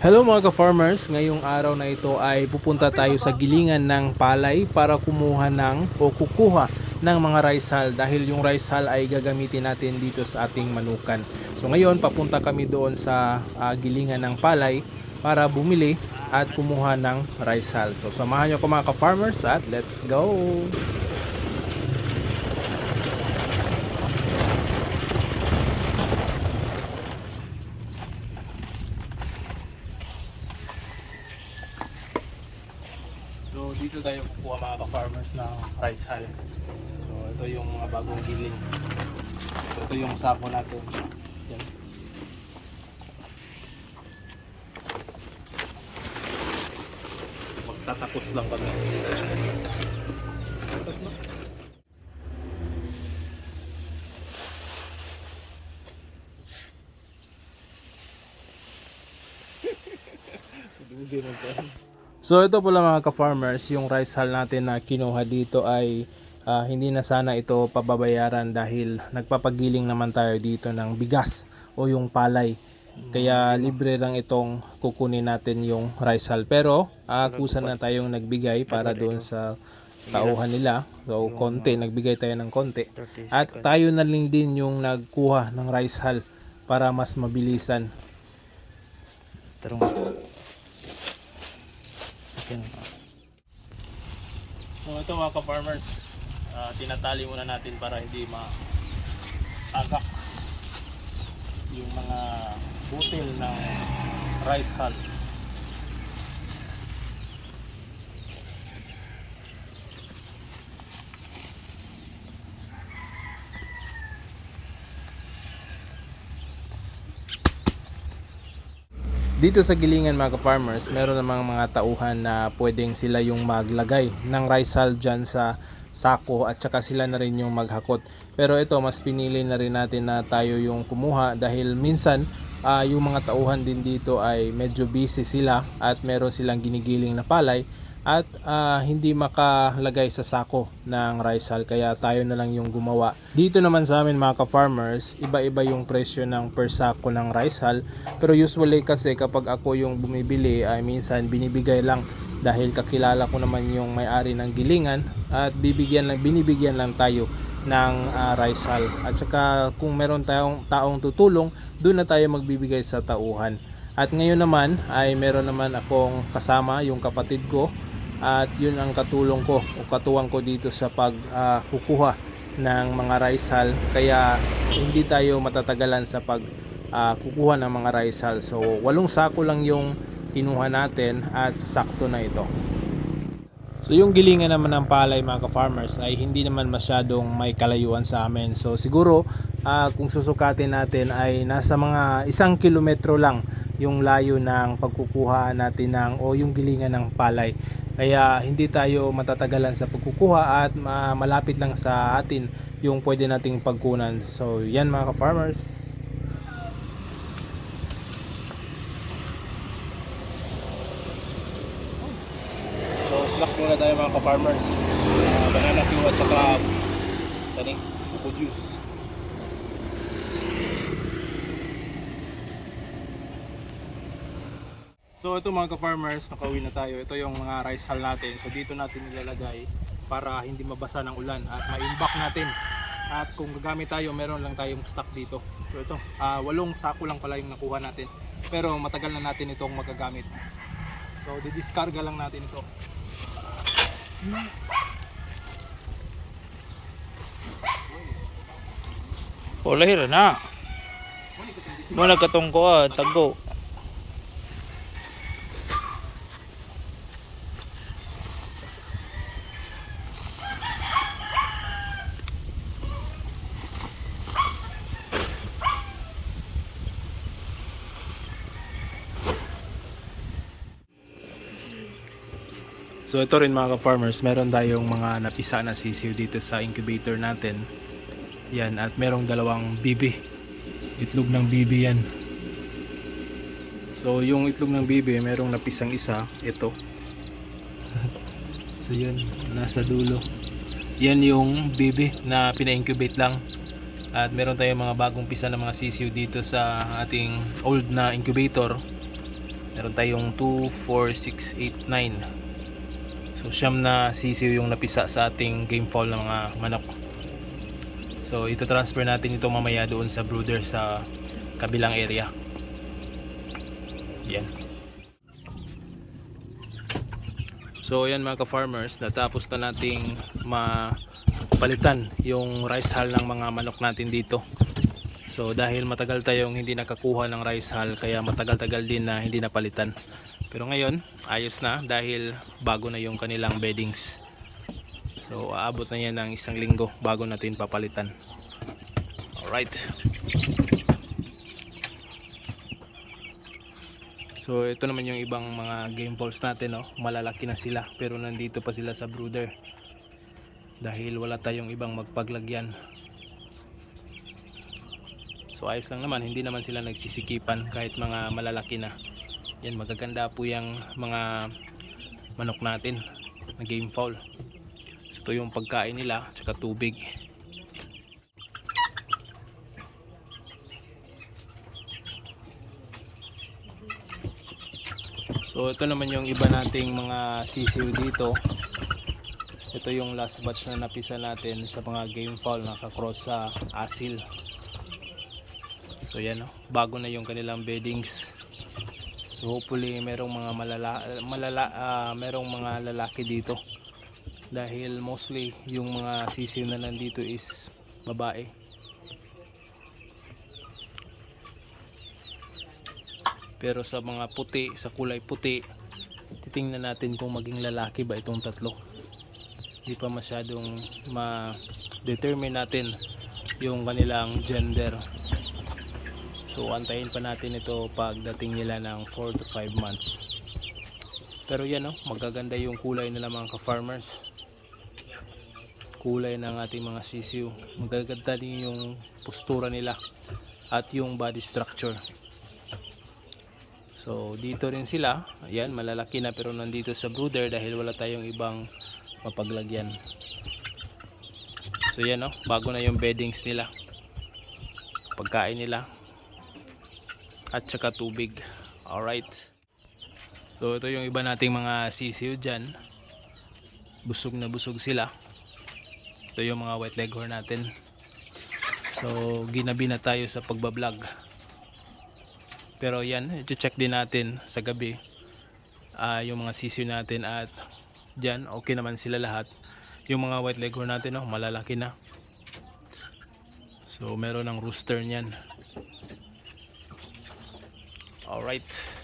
Hello mga ka-farmers, ngayong araw na ito ay pupunta tayo sa gilingan ng palay para kumuha ng o kukuha ng mga rice hull dahil yung rice hull ay gagamitin natin dito sa ating manukan. So ngayon papunta kami doon sa ah, gilingan ng palay para bumili at kumuha ng rice hull. So samahan nyo ko mga ka-farmers at let's go! So dito tayo kukuha mga ka-farmers ng rice hull. So ito yung mga bagong giling. So ito yung sako natin. Yan. Magtatapos lang kami. So ito pala mga ka-farmers, yung rice hull natin na kinuha dito ay ah, hindi na sana ito pababayaran dahil nagpapagiling naman tayo dito ng bigas o yung palay. Kaya libre lang itong kukunin natin yung rice hull. Pero ah, kusa na tayong nagbigay para doon sa tauhan nila. So konti, nagbigay tayo ng konti. At tayo na lang din yung nagkuha ng rice hull para mas mabilisan. Tarong. Ayan. So ito mga ka-farmers, ah, tinatali muna natin para hindi ma-agak yung mga butil ng rice hull. Dito sa Gilingan mga farmers meron namang mga tauhan na pwedeng sila yung maglagay ng rice hull dyan sa sako at saka sila na rin yung maghakot. Pero ito mas pinili na rin natin na tayo yung kumuha dahil minsan ah, yung mga tauhan din dito ay medyo busy sila at meron silang ginigiling na palay at ah, hindi makalagay sa sako ng rice hull kaya tayo na lang yung gumawa. Dito naman sa amin mga ka-farmers, iba-iba yung presyo ng per sako ng rice hull pero usually kasi kapag ako yung bumibili ay minsan binibigay lang dahil kakilala ko naman yung may-ari ng gilingan at bibigyan lang binibigyan lang tayo ng ah, rice hull. At saka kung meron tayong taong tutulong, doon na tayo magbibigay sa tauhan. At ngayon naman ay meron naman akong kasama yung kapatid ko at yun ang katulong ko o katuwang ko dito sa pagkukuha ng mga rice hull kaya hindi tayo matatagalan sa pag ah, kukuha ng mga rice hull. So walong sako lang yung kinuha natin at sakto na ito. So yung gilingan naman ng palay mga ka-farmers ay hindi naman masyadong may kalayuan sa amin. So siguro ah, kung susukatin natin ay nasa mga isang kilometro lang yung layo ng pagkukuha natin ng o yung gilingan ng palay. Kaya hindi tayo matatagalan sa pagkukuha at ma- malapit lang sa atin yung pwede nating pagkunan. So yan mga ka-farmers. So snack muna tayo mga ka-farmers. Ah, banana Q at saka taning juice. So ito mga ka-farmers, nakauwi na tayo. Ito yung mga rice hull natin. So dito natin nilalagay para hindi mabasa ng ulan at ma-imbak natin. At kung gagamit tayo, meron lang tayong stock dito. So ito, ah, walong sako lang pala yung nakuha natin. Pero matagal na natin itong magagamit. So didiskarga lang natin ito. O lahir na. Mo nagkatong ko ah, tago. So ito rin mga ka-farmers, meron tayong mga napisa na sisiw dito sa incubator natin. Yan, at merong dalawang bibi. Itlog ng bibi yan. So yung itlog ng bibi, merong napisang isa, ito. so yun, nasa dulo. Yan yung bibi na pina-incubate lang. At meron tayong mga bagong pisa ng mga sisiw dito sa ating old na incubator. Meron tayong 2, 4, 6, 8, 9. So siyam na sisiw yung napisa sa ating game fall ng mga manok. So ito transfer natin ito mamaya doon sa brooder sa kabilang area. Yan. So yan mga ka-farmers, natapos na nating mapalitan yung rice hull ng mga manok natin dito. So dahil matagal tayong hindi nakakuha ng rice hull kaya matagal-tagal din na hindi napalitan. Pero ngayon, ayos na dahil bago na yung kanilang beddings. So aabot na yan ng isang linggo bago natin papalitan. Alright. So ito naman yung ibang mga game balls natin no. Malalaki na sila pero nandito pa sila sa brooder. Dahil wala tayong ibang magpaglagyan. So ayos lang naman, hindi naman sila nagsisikipan kahit mga malalaki na. Yan magaganda po yung mga manok natin na game fowl. So ito yung pagkain nila tsaka tubig. So ito naman yung iba nating mga sisiw dito. Ito yung last batch na napisa natin sa mga game fowl nakakross sa asil. So yan oh, bago na yung kanilang beddings. So hopefully merong mga malala, malala ah, merong mga lalaki dito. Dahil mostly yung mga sisiw na nandito is babae. Pero sa mga puti, sa kulay puti, titingnan natin kung maging lalaki ba itong tatlo. Hindi pa masyadong ma-determine natin yung kanilang gender. So antayin pa natin ito pagdating nila ng 4 to 5 months. Pero yan oh, magaganda yung kulay nila mga ka-farmers. Kulay ng ating mga sisiw. Magaganda din yung postura nila at yung body structure. So dito rin sila, ayan malalaki na pero nandito sa brooder dahil wala tayong ibang mapaglagyan. So yan oh, bago na yung beddings nila. Pagkain nila at saka tubig. Alright. So ito yung iba nating mga sisiw dyan. Busog na busog sila. Ito yung mga white leghorn natin. So ginabi na tayo sa pagbablog. Pero yan, i-check din natin sa gabi ah, yung mga sisiw natin at dyan, okay naman sila lahat. Yung mga white leghorn natin, oh, malalaki na. So, meron ng rooster niyan. Alright.